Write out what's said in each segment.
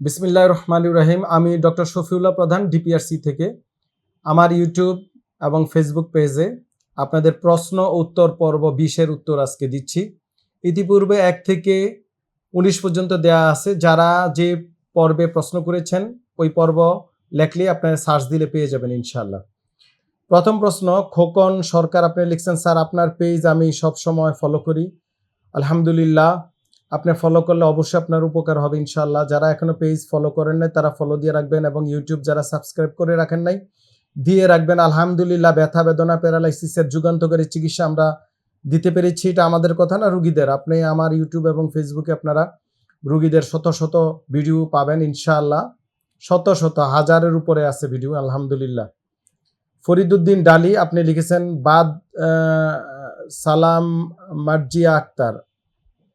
বিসমিল্লাহ রহমান রাহিম। আমি ডক্টর শফিউল্লাহ প্রধান, ডিপিআরসি থেকে। আমার ইউটিউব এবং ফেসবুক পেজে আপনাদের প্রশ্ন, উত্তর, পর্ব বিশের উত্তর আজকে দিচ্ছি। ইতিপূর্বে এক থেকে উনিশ পর্যন্ত দেয়া আছে। যারা যে পর্বে প্রশ্ন করেছেন, ওই পর্ব লেখলে আপনারা সার্চ দিলে পেয়ে যাবেন ইনশাল্লাহ প্রথম প্রশ্ন, খোকন সরকার, আপনি লিখছেন, স্যার, আপনার পেজ আমি সব সময় ফলো করি। আলহামদুলিল্লাহ আপনি ফলো করলে অবশ্যই আপনার উপকার হবে ইনশাল্লাহ যারা এখনও পেজ ফলো করেন নাই, তারা ফলো দিয়ে রাখবেন এবং ইউটিউব যারা সাবস্ক্রাইব করে রাখেন নাই, দিয়ে রাখবেন। আলহামদুলিল্লাহ, ব্যথা বেদনা প্যারালাইসিসের যুগান্তকারী চিকিৎসা আমরা দিতে পেরেছি। এটা আমাদের কথা না, রুগীদের। আপনি আমার ইউটিউব এবং ফেসবুকে আপনারা রুগীদের শত শত ভিডিও পাবেন ইনশাআল্লাহ। শত শত, হাজারের উপরে আছে ভিডিও আলহামদুলিল্লাহ। ফরিদুদ্দিন ডালি, আপনি লিখেছেন, বাদ সালাম মার্জিয়া আক্তার।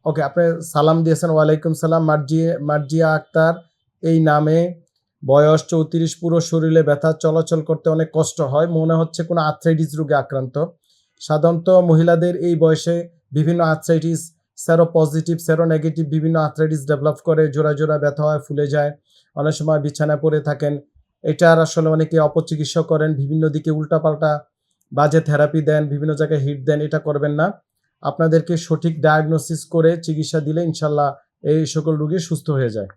ওকে আপনি সালাম দিয়েছেন, ওয়ালাইকুম সালাম। মার্জিয়া মার্জিয়া আক্তার, এই নামে বয়স চৌত্রিশ, পুরো শরীরে ব্যথা, চলাচল করতে অনেক কষ্ট হয়। মনে হচ্ছে কোনো আর্থ্রাইটিস রোগে আক্রান্ত। সাধারণত মহিলাদের এই বয়সে বিভিন্ন arthritis sero positive sero negative বিভিন্ন আর্থ্রাইটিস ডেভেলপ করে। জোড়া জোড়া ব্যথা হয়, ফুলে যায়, অনেক সময় বিছানা পড়ে থাকেন। এটার আসলে অনেকে অপচিকিৎসা করেন, বিভিন্ন দিকে উল্টাপাল্টা বাজে থেরাপি দেন, বিভিন্ন জায়গায় হিট দেন, এটা করবেন না। আপনাদেরকে সঠিক ডায়াগনোসিস করে চিকিৎসা দিলে ইনশাল্লাহ এই সকল রোগী সুস্থ হয়ে যায়।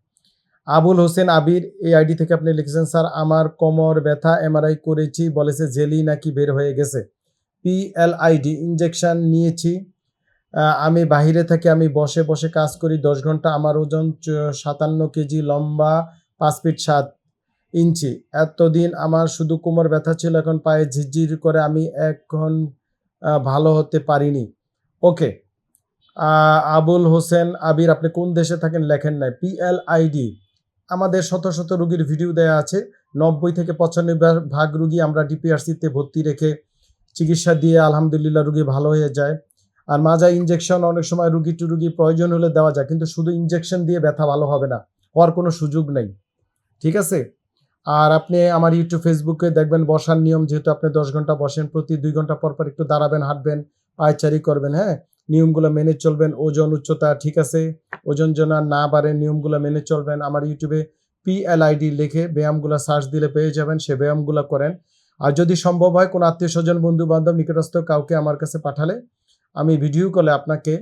আবুল হোসেন আবির, এই আইডি থেকে আপনি লিখেছেন, স্যার, আমার কোমর ব্যথা, এমআরআই করেছি, বলেছে জেলি নাকি বের হয়ে গেছে। পিএলআইডি ইনজেকশন নিয়েছি। আমি বাইরে থেকে আমি বসে বসে কাজ করি, দশ ঘণ্টা, আমার ওজন সাতান্ন কেজি লম্বা, পাঁচ ফিট সাত ইঞ্চি। এতদিন আমার শুধু কোমর ব্যথা ছিল, এখন পায়ে ঝিরঝির করে আমি এখন ভালো হতে পারিনি। ওকে আবুল হোসেন আবির, আপনি কোন দেশে থাকেন লেখেন নাই। পিএলআইডি আমাদের শত শত রুগীর ভিডিও দেয়া আছে। নব্বই থেকে পঁচানব্বই ভাগ রুগী আমরা ডিপিআরসিতে ভর্তি রেখে চিকিৎসা দিয়ে আলহামদুলিল্লাহ রুগী ভালো হয়ে যায়। আর মাজা ইনজেকশন অনেক সময় রুগী টু রুগী প্রয়োজন হলে দেওয়া যায়, কিন্তু শুধু ইনজেকশন দিয়ে ব্যথা ভালো হবে না, হওয়ার কোনো সুযোগ নেই। ঠিক আছে? আর আপনি আমার ইউটিউব ফেসবুকে দেখবেন বসার নিয়ম, যেহেতু আপনি দশ ঘণ্টা বসেন, প্রতি দুই ঘণ্টা পর পর একটু দাঁড়াবেন, হাঁটবেন পায়চারি করবেন হ্যাঁ? নিয়মগুলো মেনে চলবেন, ওজন, উচ্চতা, ঠিক আছে? ওজন যেন না বাড়ে, নিয়মগুলো মেনে চলবেন। আমার ইউটিউবে পিএলআইডি লিখে ব্যায়ামগুলো সার্চ দিলে পেয়ে যাবেন, সে ব্যায়ামগুলো করেন। আর যদি সম্ভব হয়, কোনো আত্মীয় স্বজন বন্ধু বান্ধব নিকটস্থ কাউকে আমার কাছে পাঠালে আমি ভিডিও কলে আপনাকে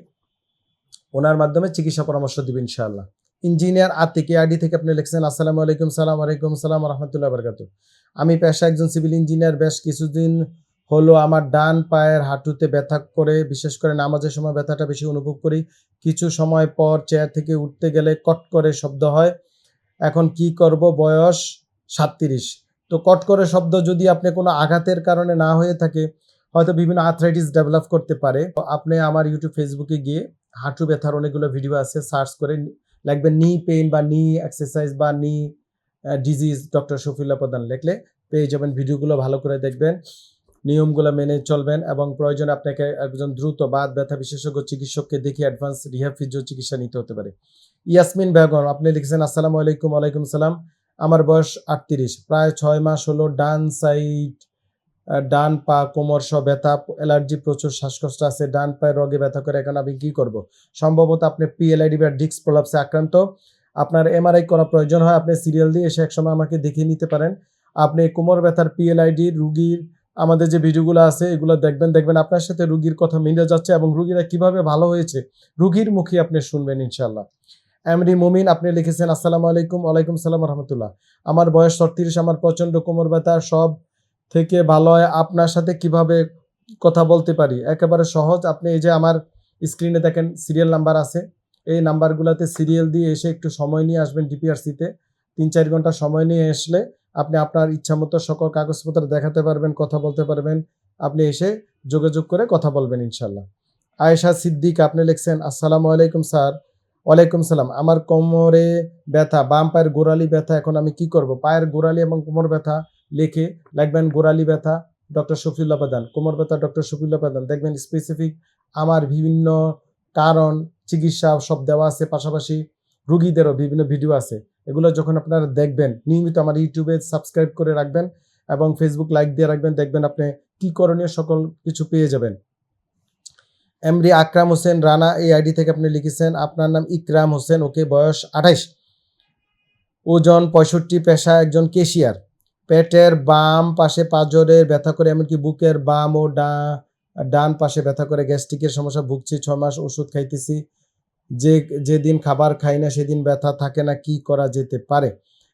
ওনার মাধ্যমে চিকিৎসা পরামর্শ দিব, ইনশাআল্লাহ। ইঞ্জিনিয়ার আতিক আইডি থেকে আপনি লিখছেন, আসসালামু আলাইকুম, সালাম আলাইকুম, সালাম রহমতুল্লাহ বরকাত আমি পেশা একজন সিভিল ইঞ্জিনিয়ার, বেশ কিছুদিন হলো আমার ডান পায়ের হাঁটুতে ব্যথা করে, বিশেষ করে নামাজের সময় ব্যথাটা বেশি অনুভব করি। কিছু সময় পর চেয়ার থেকে উঠতে গেলে কট করে শব্দ হয়। এখন কি করব? বয়স সাতত্রিশ। তো কট করে শব্দ যদি আপনি কোনো আঘাতের কারণে না হয়ে থাকে, হয়তো বিভিন্ন আর্থ্রাইটিস ডেভেলপ করতে পারে। আপনি আমার ইউটিউব ফেসবুকে গিয়ে হাঁটু ব্যথার অনেকগুলো ভিডিও আছে সার্চ করে লাগবে নি পেইন বা নি এক্সারসাইজ বা নি ডিজিজ ডক্টর শফিউল্লাহ প্রধান লিখলে পেয়ে যাবেন। ভিডিওগুলো ভালো করে দেখবেন। নিয়মগুলো মেনে চলবেন এবং প্রয়োজনে আপনাকে একজন দ্রুত বাত ব্যথা বিশেষজ্ঞ চিকিৎসককে দেখে অ্যাডভান্স রিহ্যাব ফিজিও চিকিৎসা নিতে হতে পারে। ইয়াসমিন বেগম, আপনি লিখেছেন, আসসালামু আলাইকুম, ওয়ালাইকুম সালাম। আমার বয়স আটত্রিশ, প্রায় ছয় মাস হলো ডান সাইড ডান পা কোমর সহ ব্যথা, অ্যালার্জি প্রচুর, শ্বাসকষ্ট আছে, ডান পায়ের রোগে ব্যথা করে, এখন আমি কী করব? সম্ভবত আপনি পিএলআইডি বা ডিস্ক প্রলাপসে আক্রান্ত। আপনার এমআরআই করা প্রয়োজন হয়, আপনি সিরিয়াল দিয়ে এসে একসময় আমাকে দেখিয়ে নিতে পারেন। আপনি কোমর ব্যথার পিএলআইডি রুগীর আমাদের যে ভিডিওগুলো আছে, এগুলো দেখবেন দেখবেন আপনার সাথে রুগীর কথা মিলে যাচ্ছে এবং রুগীরা কীভাবে ভালো হয়েছে, রুগীর মুখে আপনি শুনবেন ইনশাল্লাহ এমডি মুমিন, আপনি লিখেছেন, আসসালামু আলাইকুম, ওয়ালাইকুম সালাম রহমতুল্লাহ আমার বয়স ছত্রিশ, আমার প্রচণ্ড কোমর ব্যথা, সব থেকে ভালো হয় আপনার সাথে কীভাবে কথা বলতে পারি? একেবারে সহজ, আপনি এই যে আমার স্ক্রিনে দেখেন, সিরিয়াল নাম্বার আছে। এই নাম্বারগুলোতে সিরিয়াল দিয়ে এসে একটু সময় নিয়ে আসবেন ডিপিআরসিতে। তিন চার ঘণ্টা সময় নিয়ে আসলে আপনি আপনার ইচ্ছা মতো সকল কাগজপত্র দেখাতে পারবেন, কথা বলতে পারবেন। আপনি এসে যোগাযোগ করে কথা বলবেন, ইনশাল্লাহ। আয়েশা সিদ্দিক, আপনি লিখছেন, আসসালামু আলাইকুম, স্যার। ওয়ালাইকুম সালাম। আমার কোমরে ব্যথা, বাম পায়ের গোড়ালি ব্যথা, এখন আমি কি করব? পায়ের গোড়ালি এবং কোমর ব্যথা লিখে লিখবেন, গোড়ালি ব্যথা, ডক্টর শফিউল্লাহ প্রধান। কোমর ব্যথা, ডক্টর শফিউল্লাহ প্রধান। দেখবেন স্পেসিফিক আমার বিভিন্ন কারণ, চিকিৎসা সব দেওয়া আছে, পাশাপাশি রুগীদেরও বিভিন্ন ভিডিও আছে। এগুলো যখন আপনারা দেখবেন, নিয়মিত আমার ইউটিউবে সাবস্ক্রাইব করে রাখবেন এবং ফেসবুক লাইক দিয়ে রাখবেন, দেখবেন আপনি কি করণীয় সকল কিছু পেয়ে যাবেন। এমডি আকরাম হোসেন রানা এই আইডি থেকে আপনি লিখেছেন, আপনার নাম ইকরাম হোসেন, ওকে বয়স আঠাইশ। ওজন পঁয়ষট্টি, পেশা একজন কেশিয়ার পেটের বাম পাশে পাঁজরের ব্যথা করে, এমনকি বুকের বাম ও ডা, ডান পাশে ব্যথা করে, গ্যাস্ট্রিকের সমস্যা, ভুগছি ছ মাস ওষুধ খাইতেছি। যে, যেদিন খাবার খাই না, সেদিন ব্যথা থাকে না, কি করা যেতে পারে?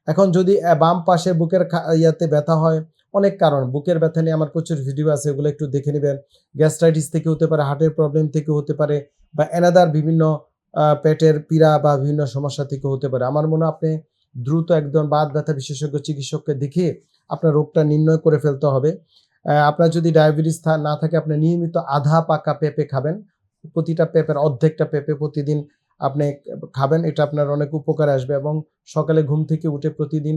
এখন যদি বাম পাশে বুকের ইয়াতে ব্যথা হয়, অনেক কারণ। বুকের ব্যথা নিয়ে আমার প্রচুর ভিডিও আছে, ওগুলো একটু দেখে নেবেন। গ্যাস্ট্রাইটিস থেকে হতে পারে, হার্টের প্রবলেম থেকে হতে পারে, বা এনাদার বিভিন্ন পেটের পীড়া বা বিভিন্ন সমস্যা থেকে হতে পারে। আমার মনে আপনি দ্রুত একদম বাত ব্যথা বিশেষজ্ঞ, চিকিৎসককে দেখিয়ে আপনার রোগটা নির্ণয় করে ফেলতে হবে। আপনার যদি ডায়াবেটিস না থাকে, আপনি নিয়মিত আধা পাকা পেঁপে খাবেন। প্রতিটা পেঁপের অর্ধেকটা পেঁপে প্রতিদিন আপনি খাবেন, এটা আপনার অনেক উপকার আসবে এবং সকালে ঘুম থেকে উঠে প্রতিদিন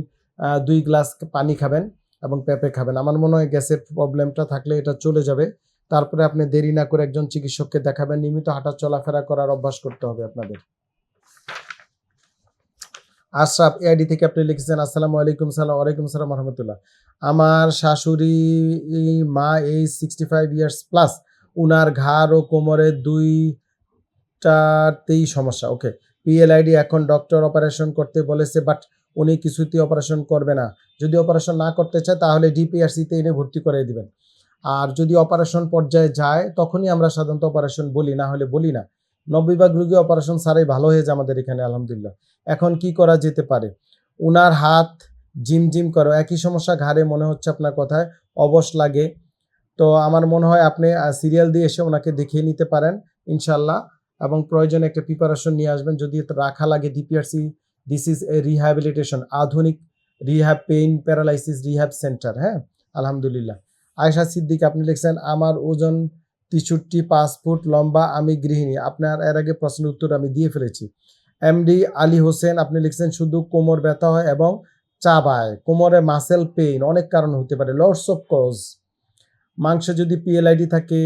দুই গ্লাস পানি খাবেন এবং পেঁপে খাবেন। আমার মনে হয় গ্যাসের প্রবলেমটা থাকলে এটা চলে যাবে। তারপরে আপনি দেরি না করে একজন চিকিৎসককে দেখাবেন, নিয়মিত হাঁটা চলাফেরা করার অভ্যাস করতে হবে আপনাদের। আশরাফ এআইডি থেকে আপনি লিখেছেন, আসসালামু আলাইকুম সালাম ওয়ালাইকুম সালাম, রহমতুল্লাহ। আমার শাশুড়ি, মা, এই সিক্সটি ফাইভ ইয়ার্স প্লাস উনার ঘাড় ও কোমরে দুইটাতেই সমস্যা ওকে পিএলআইডি এখন ডক্টর অপারেশন করতে বলেছে বাট উনি কিছুতেই অপারেশন করবে না। যদি অপারেশন না করতে চায়, তাহলে ডিপিআরসিতে এনে ভর্তি করে দিবেন। আর যদি অপারেশন পর্যায়ে যায়, তখনই আমরা সাধারণত অপারেশন বলি, না হলে বলি না। নব্বই ভাগ রুগী অপারেশন ছাড়াই ভালো হয়ে যায় আমাদের এখানে, আলহামদুলিল্লাহ। এখন কি করা যেতে পারে? উনার হাত জিম জিম করো, একই সমস্যা, ঘাড়ে মনে হচ্ছে আপনার কথায়, অবশ লাগে। তো আমার মনে হয় আপনি সিরিয়াল দিয়ে এসে ওনাকে দেখিয়ে নিতে পারেন, ইনশাল্লাহ। এবং প্রয়োজনে একটা প্রিপারেশন নিয়ে আসবেন, যদি রাখা লাগে DPRC this is a rehabilitation আধুনিক rehab pain paralysis rehab centre হ্যাঁ? আলহামদুলিল্লাহ। আয়সা সিদ্দিক, আপনি লিখছেন, আমার ওজন তেষট্টি পাঁচ ফুট লম্বা, আমি গৃহিণী। আপনার এর আগে প্রশ্নের উত্তর আমি দিয়ে ফেলেছি। এমডি আলী হোসেন, আপনি লিখছেন, শুধু কোমর ব্যথা হয় এবং চাবায় কোমরে মাসেল পেইন অনেক কারণ হতে পারে লর্ডস অফ কজ মাংসে যদি পিএলআইডি থাকে,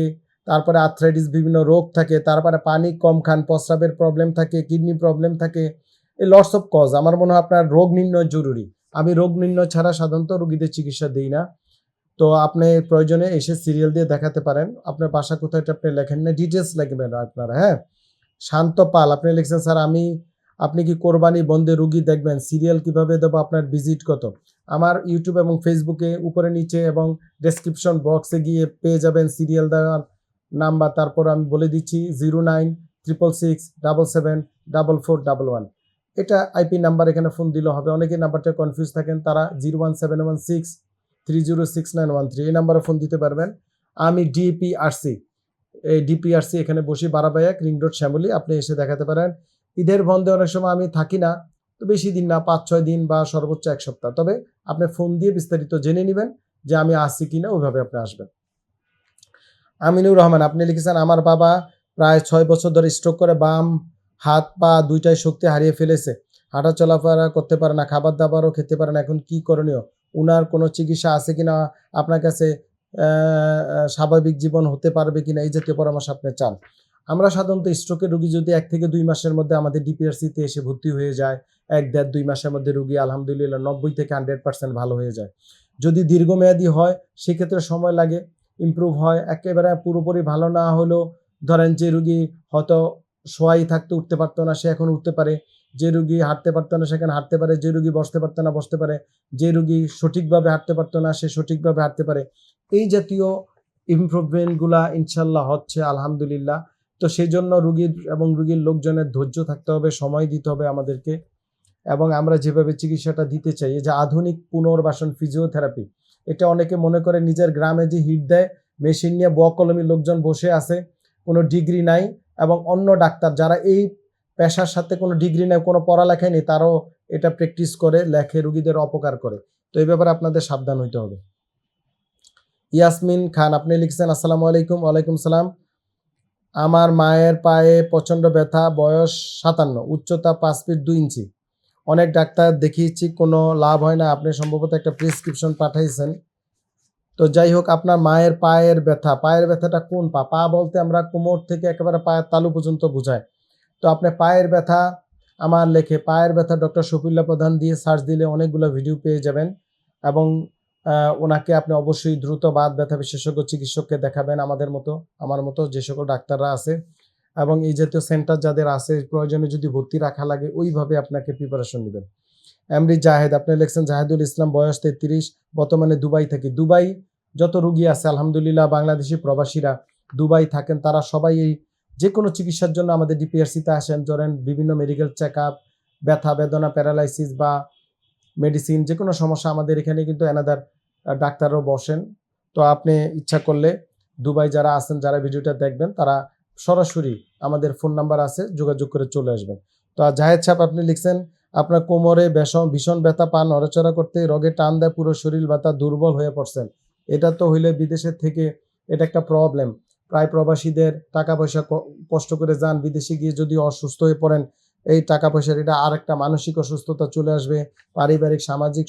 তারপরে আর্থ্রাইটিস বিভিন্ন রোগ থাকে, তারপরে পানি কম খান, প্রস্রাবের প্রবলেম থাকে কিডনি প্রবলেম থাকে, এই লর্ডস অফ কজ আমার মনে হয় আপনার রোগ নির্ণয় জরুরি। আমি রোগ নির্ণয় ছাড়া সাধারণত রোগীদের চিকিৎসা দিই না। তো আপনি প্রয়োজনে এসে সিরিয়াল দিয়ে দেখাতে পারেন। আপনার বাসা কোথায় আপনি লেখেন না ডিটেলস লিখবেন আপনারা হ্যাঁ? শান্ত পাল, আপনি লিখছেন, স্যার, আমি আপনি কি কোরবানি বন্ধে রুগী দেখবেন? সিরিয়াল কীভাবে দেবো? আপনার ভিজিট কত? আমার ইউটিউব এবং ফেসবুকে উপরে নিচে এবং ডেসক্রিপশন বক্সে গিয়ে পেয়ে যাবেন সিরিয়াল দেওয়ার নাম্বার। তারপর আমি বলে দিচ্ছি, zero nine triple six, double seven, double four, double one. এটা আইপি নাম্বার, এখানে ফোন দিলে হবে। অনেকে নাম্বারটা কনফিউজ থাকেন, তারা zero one seven one six, three zero six nine one three এই নাম্বারে ফোন দিতে পারবেন। আমি ডিপিআরসি, এই ডিপিআরসি এখানে বসি বারাবাইয়াক রিং রোড, শ্যামলি। আপনি এসে দেখাতে পারেন। ঈদের বন্ধে অনেক সময় আমি থাকি না, তো বেশি দিন না, পাঁচ, ছয় দিন বা সর্বোচ্চ এক সপ্তাহ। তবে আপনি ফোন দিয়ে বিস্তারিত জেনে নেবেন যে আমি আসছি কিনা ওইভাবে আপনি আসবেন। আমিনুর রহমান, আপনি লিখেছেন, আমার বাবা প্রায় ছয় বছর ধরে স্ট্রোক করে, বাম হাত, পা দুইটাই শক্তি হারিয়ে ফেলেছে। হাঁটা চলাফেরা করতে পারে না খাবার দাবারও খেতে পারে না, এখন কি করণীয়? উনার কোনো চিকিৎসা আছে কিনা? আপনার কাছে স্বাভাবিক জীবন হতে পারবে কিনা? এই জাতীয় পরামর্শ আপনি চান। আমরা সাধারণত স্ট্রোকের রুগী যদি এক থেকে দুই মাসের মধ্যে আমাদের ডিপিআরসিতে এসে ভর্তি হয়ে যায়, এক দেড় দুই মাসের মধ্যে রুগী আলহামদুলিল্লাহ নব্বই থেকে হান্ড্রেড পার্সেন্ট ভালো হয়ে যায়। যদি দীর্ঘমেয়াদী হয়, সেক্ষেত্রে সময় লাগে ইমপ্রুভ হয়, একেবারে পুরোপুরি ভালো না হলেও ধরেন যে রুগী হয়তো শোয়াই থাকতে উঠতে পারতো না, সে এখন উঠতে পারে। যে রুগী হাঁটতে পারতো না, সেখানে হাঁটতে পারে। যে রুগী বসতে পারতো না, বসতে পারে। যে রুগী সঠিকভাবে হাঁটতে পারতো না, সে সঠিকভাবে হাঁটতে পারে। এই জাতীয় ইমপ্রুভমেন্টগুলা ইনশাল্লাহ হচ্ছে, আলহামদুলিল্লাহ। তো সেই জন্য রুগীর এবং রুগীর লোকজনের ধৈর্য থাকতে হবে, সময় দিতে হবে আমাদেরকে এবং আমরা যেভাবে চিকিৎসাটা দিতে চাই যে আধুনিক পুনর্বাসন ফিজিওথেরাপি এটা অনেকে মনে করে নিজের গ্রামে যে হিট দেয়, মেশিন নিয়ে ব কলমী লোকজন বসে আছে, কোনো ডিগ্রি নাই এবং অন্য ডাক্তার যারা এই পেশার সাথে কোনো ডিগ্রি নেই কোনো পড়ালেখাই নেই, তারাও এটা প্র্যাকটিস করে, লেখে, রুগীদের অপকার করে। তো এই ব্যাপারে আপনাদের সাবধান হইতে হবে। ইয়াসমিন খান, আপনি লিখছেন, আসসালামু আলাইকুম, ওয়ালাইকুম সালাম। আমার মায়ের পায়ে প্রচণ্ড ব্যথা, বয়স সাতান্ন, উচ্চতা পাঁচ ফিট দুই ইঞ্চি। অনেক ডাক্তার দেখিয়েছি, কোনো লাভ হয় না। আপনি সম্ভবত একটা প্রেসক্রিপশন পাঠাইছেন। তো যাই হোক, আপনার মায়ের পায়ের ব্যথা, পায়ের ব্যথাটা কোন পা? পা বলতে আমরা কোমর থেকে একেবারে পায়ের তালু পর্যন্ত বোঝায় তো আপনি পায়ের ব্যথা আমার লেখে, পায়ের ব্যথা ডক্টর শফিল্লা প্রধান দিয়ে সার্চ দিলে অনেকগুলো ভিডিও পেয়ে যাবেন। এবং ওনাকে আপনি অবশ্যই দ্রুত বাত ব্যথা বিশেষজ্ঞ চিকিৎসককে দেখাবেন আমাদের মতো, আমার মতো যে সকল ডাক্তাররা আছে। এবং এই জাতীয় সেন্টার যাদের আছে, প্রয়োজনে যদি ভর্তি রাখা লাগে, ওইভাবে আপনাকে প্রিপারেশন নেবেন। এমরি জাহেদ, আপনি লিখছেন, জাহেদুল ইসলাম, বয়স তেত্রিশ, বর্তমানে দুবাই থাকি। দুবাই, যত রুগী আছে, আলহামদুলিল্লাহ, বাংলাদেশি প্রবাসীরা দুবাই থাকেন। তারা সবাই এই যে কোনো চিকিৎসার জন্য আমাদের ডিপিআরসিতে আসেন। ধরেন বিভিন্ন মেডিকেল চেক আপ ব্যথা, বেদনা প্যারালাইসিস বা মেডিসিন যে কোনো সমস্যা আমাদের এখানে কিন্তু এনাদার ডাক্তারও বসেন। তো আপনি ইচ্ছা করলে দুবাই যারা আছেন, যারা ভিডিওটা দেখবেন, তারা সরাসরি আমাদের ফোন নাম্বার আছে, যোগাযোগ করে চলে আসবেন। তো জাহেদ সাহেব, আপনি লিখছেন, আপনার কোমরে বেশম ভীষণ ব্যথা পান নড়াচড়া করতে, রোগে টান দেয়, পুরো শরীর ব্যথা, দুর্বল হয়ে পড়ছেন। এটা তো হইলে বিদেশের থেকে এটা একটা প্রবলেম প্রায় প্রবাসীদের টাকা পয়সা কষ্ট করে যান, বিদেশে গিয়ে যদি অসুস্থ হয়ে পড়েন এই টাকা পয়সার এটা আর একটা মানসিক অসুস্থতা চলে আসবে, পারিবারিক, সামাজিক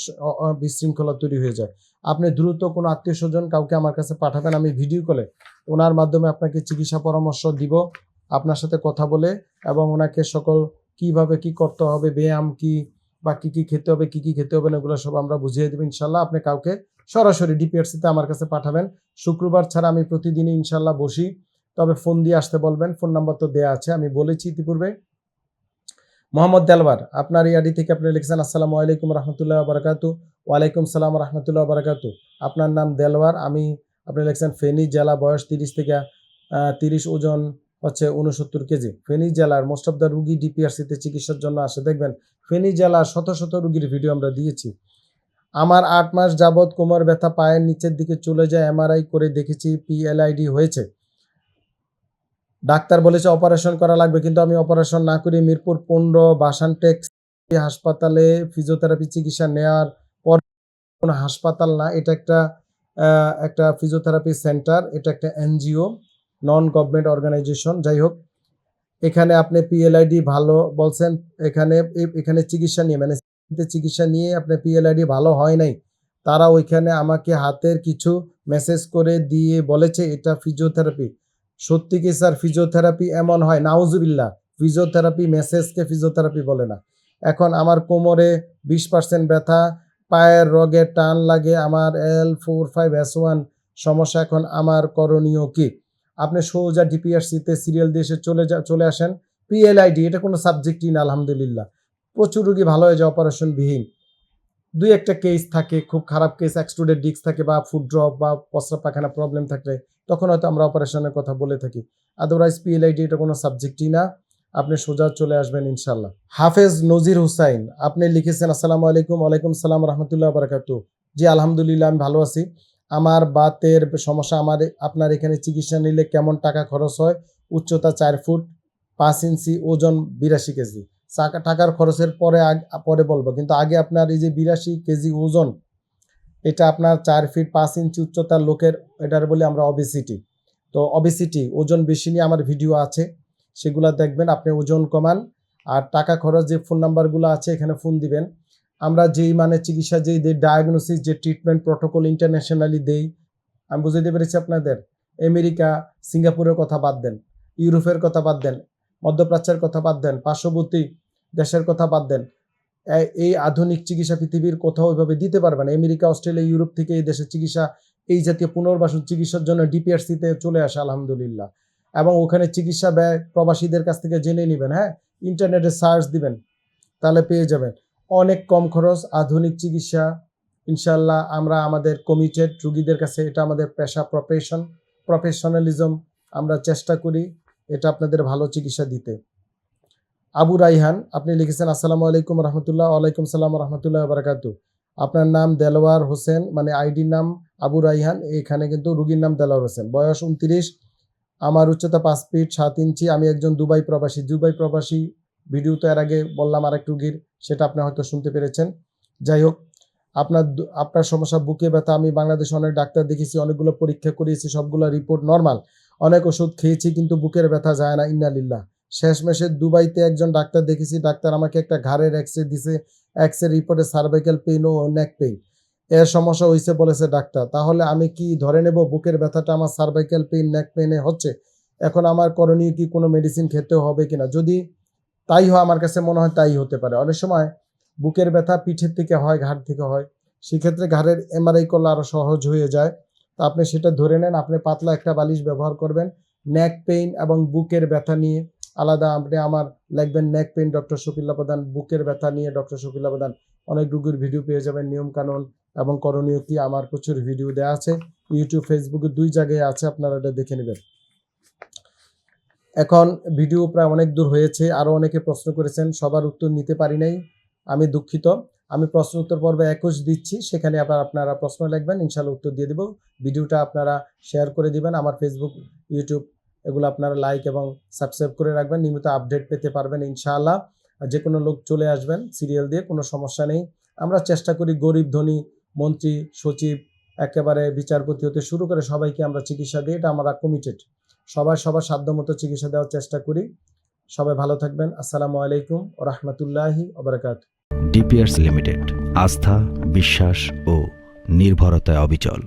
বিশৃঙ্খলা তৈরি হয়ে যায়। আপনি দ্রুত কোনো আত্মীয় স্বজন কাউকে আমার কাছে পাঠাবেন, আমি ভিডিও কলে ওনার মাধ্যমে আপনাকে চিকিৎসা পরামর্শ দিব, আপনার সাথে কথা বলে এবং ওনাকে সকল কীভাবে কি করতে হবে, ব্যায়াম কি বা কী কী খেতে হবে, কি কি খেতে হবে না, এগুলো সব আমরা বুঝিয়ে দেবো, ইনশাল্লাহ আপনি কাউকে সরাসরি ডিপিআরসিতে আমার কাছে পাঠাবেন। শুক্রবার ছাড়া আমি প্রতিদিনই ইনশাল্লাহ বসি, তবে ফোন দিয়ে আসতে বলবেন ফোন নাম্বার তো দেয়া আছে, আমি বলেছি ইতিপূর্বে। মোহাম্মদ দেলবার, আপনার ইয়াডি থেকে আপনি লিখছেন, আসসালামু আলাইকুম রহমতুল্লাহ বারাকাতু। ওয়ালাইকুম সালাম রহমতুল্লাহ বারাকাতু। আপনার নাম দেলওয়ার আমি, আপনি লিখছেন, ফেনী জেলা বয়স তিরিশ থেকে তিরিশ ওজন হচ্ছে উনসত্তর কেজি। ফেনী জেলার মোস্ট অফ দ্য রুগী ডিপিআরসিতে চিকিৎসার জন্য আসে। দেখবেন, ফেনী জেলার শত শত রুগীর ভিডিও আমরা দিয়েছি। আমার আট মাস যাবৎ কোমর ব্যথা পায়ের নিচের দিকে চলে যায়, এমআরআই করে দেখেছি পিএলআইডি হয়েছে। ডাক্তার বলেছে অপারেশন করা লাগবে, কিন্তু আমি অপারেশন না করে। মিরপুর পনেরো বাসানটেক হাসপাতালে ফিজিওথেরাপি চিকিৎসা নেওয়ার পর কোনো হাসপাতাল না। এটা একটা একটা ফিজিওথেরাপি সেন্টার এটা একটা এনজিও নন গভর্নমেন্ট অর্গানাইজেশন যাই হোক, এখানে আপনি পিএলআইডি ভালো বলছেন, এখানে এখানে চিকিৎসা নিয়ে মানে চিকিৎসা নিয়ে আপনার পিএলআইডি ভালো হয় নাই। তারা ওইখানে আমাকে হাতের কিছু মেসেজ করে দিয়ে বলেছে, এটা ফিজিওথেরাপি সত্যি কি স্যার ফিজিওথেরাপি এমন হয়? নাউজুবিল্লাহ ফিজিওথেরাপি মেসেজকে ফিজিওথেরাপি বলে না। এখন আমার কোমরে বিশ পার্সেন্ট ব্যথা, পায়ের রগে টান লাগে, আমার L four five S one সমস্যা এখন আমার করণীয় কি? আপনি সোজা ডিপিআরসিতে সিরিয়াল দিয়ে এসে চলে যা, চলে আসেন। পিএলআইডি এটা কোনো সাবজেক্টই না, আলহামদুলিল্লাহ। প্রচুর রুগী ভালো হয়ে যায় অপারেশন বিহীন দুই একটা কেস থাকে, খুব খারাপ কেস এক্সট্রুডেড ডিস্ক থাকে বা ফুড ড্রপ বা প্রস্রাব পাখানা প্রবলেম থাকলে। তখন হয়তো আমরা অপারেশনের কথা বলে থাকি। আদারওয়াইজ পিএলআইডি এটা কোনো সাবজেক্টই না। আপনি সোজা চলে আসবেন ইনশাল্লাহ হাফেজ নজির হুসাইন, আপনি লিখেছেন, আসসালামু আলাইকুম, ওয়ালাইকুম সালাম, রহমতুল্লাহ বারাকাতু। জি, আলহামদুলিল্লাহ, আমি ভালো আছি। আমার বাতের সমস্যা, আমার আপনার এখানে চিকিৎসা নিলে কেমন টাকা খরচ হয়? উচ্চতা চার ফুট, পাঁচ ইঞ্চি, ওজন বিরাশি কেজি। টাকা- টাকার খরচের পরে পরে বলব। কিন্তু আগে আপনার এই যে বিরাশি কেজি ওজন এটা আপনার চার ফিট পাঁচ ইঞ্চি উচ্চতার লোকের, এটার বলে আমরা অবেসিটি তো অবেসিটি ওজন বেশি নিয়ে আমার ভিডিও আছে, সেগুলো দেখবেন, আপনি ওজন কমান, আর টাকা খরচ যে ফোন নাম্বারগুলো আছে, এখানে ফোন দিবেন। আমরা যেই মানে চিকিৎসা, যেই দেই ডায়াগনোসিস যে ট্রিটমেন্ট প্রোটোকল ইন্টারন্যাশনালি দেই, আমি বুঝাইতে পেরেছি আপনাদের? আমেরিকা, সিঙ্গাপুরের কথা বাদ দেন, ইউরোপের কথা বাদ দেন, মধ্যপ্রাচ্যের কথা বাদ দেন, পার্শ্ববর্তী দেশের কথা বাদ দেন। এই আধুনিক চিকিৎসা পৃথিবীর কোথাও ওইভাবে দিতে পারবে না। আমেরিকা, অস্ট্রেলিয়া, ইউরোপ থেকে এই দেশের চিকিৎসা, এই জাতীয় পুনর্বাসন চিকিৎসার জন্য ডিপিআরসিতে চলে আসে, আলহামদুলিল্লাহ। এবং ওখানে চিকিৎসা ব্যয় প্রবাসীদের কাছ থেকে জেনে নেবেন হ্যাঁ? ইন্টারনেটে সার্চ দিবেন, তাহলে পেয়ে যাবেন। অনেক কম খরচ, আধুনিক চিকিৎসা ইনশাল্লাহ আমরা আমাদের কমিটেড রুগীদের কাছে এটা আমাদের পেশা প্রফেশন প্রফেশনালিজম আমরা চেষ্টা করি, এটা আপনাদের ভালো চিকিৎসা দিতে। আবু রাইহান, আপনি লিখেছেন, আসসালামু আলাইকুম রহমতুল্লাহ, ওয়ালাইকুম সালাম রহমতুল্লাহ বারাকাতু আপনার নাম দেলোয়ার হোসেন মানে আইডির নাম আবু রাইহান, এখানে কিন্তু রুগীর নাম দেলোয়ার হোসেন। বয়স উনত্রিশ, আমার উচ্চতা পাঁচ ফিট সাত ইঞ্চি, আমি একজন দুবাই প্রবাসী। দুবাই প্রবাসী ভিডিও তো এর আগে বললাম আরেক রুগীর, সেটা আপনি হয়তো শুনতে পেরেছেন। যাই হোক, আপনার আপনার সমস্যা, বুকে ব্যথা, আমি বাংলাদেশে অনেক ডাক্তার দেখেছি অনেকগুলো পরীক্ষা করিয়েছি, সবগুলো রিপোর্ট নর্মাল। অনেক ওষুধ খেয়েছি, কিন্তু বুকের ব্যথা যায় না, ইন্নালিল্লাহ। শেষমেশে দুবাইতে একজন ডাক্তার দেখেছি, ডাক্তার আমাকে একটা ঘাড়ের এক্সরে দিছে এক্সরে রিপোর্টে সার্ভাইকাল পেইন ও নেক পেইন এর সমস্যা হয়েছে বলেছে ডাক্তার। তাহলে আমি কি ধরে নেব বুকের ব্যথাটা আমার সার্ভাইকাল পেইন নেক পেইনে হচ্ছে? এখন আমার করণীয় কি কোনো মেডিসিন খেতে হবে কিনা? যদি তাই হয়, আমার কাছে মনে হয় তাই হতে পারে। অনেক সময় বুকের ব্যথা পিঠের থেকে হয়, ঘাড় থেকে হয়, সেক্ষেত্রে ঘাড়ের এমআরআই করলে আরও সহজ হয়ে যায়। তা আপনি সেটা ধরে নেন, আপনি পাতলা একটা বালিশ ব্যবহার করবেন নেক পেইন এবং বুকের ব্যথা নিয়ে। আলাদা আপনি আমার লিখবেন নেক পেন ডক্টর শফিল্লা প্রধান, বুকের ব্যথা নিয়ে ডক্টর শফিল্লা প্রধান। অনেক রোগীর ভিডিও পেয়ে যাবেন নিয়ম কানুন এবং করণীয় কি আমার প্রচুর ভিডিও দেওয়া আছে। ইউটিউব ফেসবুকে দুই জায়গায় আছে, আপনারা এটা দেখে নেবেন। এখন ভিডিও প্রায় অনেক দূর হয়েছে আরও অনেকে প্রশ্ন করেছেন, সবার উত্তর নিতে পারি নাই, আমি দুঃখিত। আমি প্রশ্ন উত্তর পর্বে একুশ দিচ্ছি, সেখানে আবার আপনারা প্রশ্ন লিখবেন, ইনশাল্লাহ উত্তর দিয়ে দেব। ভিডিওটা আপনারা শেয়ার করে দিবেন, আমার ফেসবুক ইউটিউব এগুলো আপনারা লাইক এবং সাবস্ক্রাইব করে রাখবেন, নিয়মিত আপডেট পেতে পারবেন ইনশাআল্লাহ। যে কোনো লোক চলে আসবেন সিরিয়াল দিয়ে, কোনো সমস্যা নেই। আমরা চেষ্টা করি গরিব, ধনী, মন্ত্রী, সচিব, একেবারে বিচারপতি হতে শুরু করে সবাইকে আমরা চিকিৎসা দিই, এটা আমরা কমিটেড সবাই সবার সাধ্যমতো চিকিৎসা দেওয়ার চেষ্টা করি। সবাই ভালো থাকবেন। আসসালামু আলাইকুম ও রহমতুল্লাহি ওবরাকাত ডিপিয়ার্স লিমিটেড আস্থা, বিশ্বাস ও নির্ভরতায় অবিচল।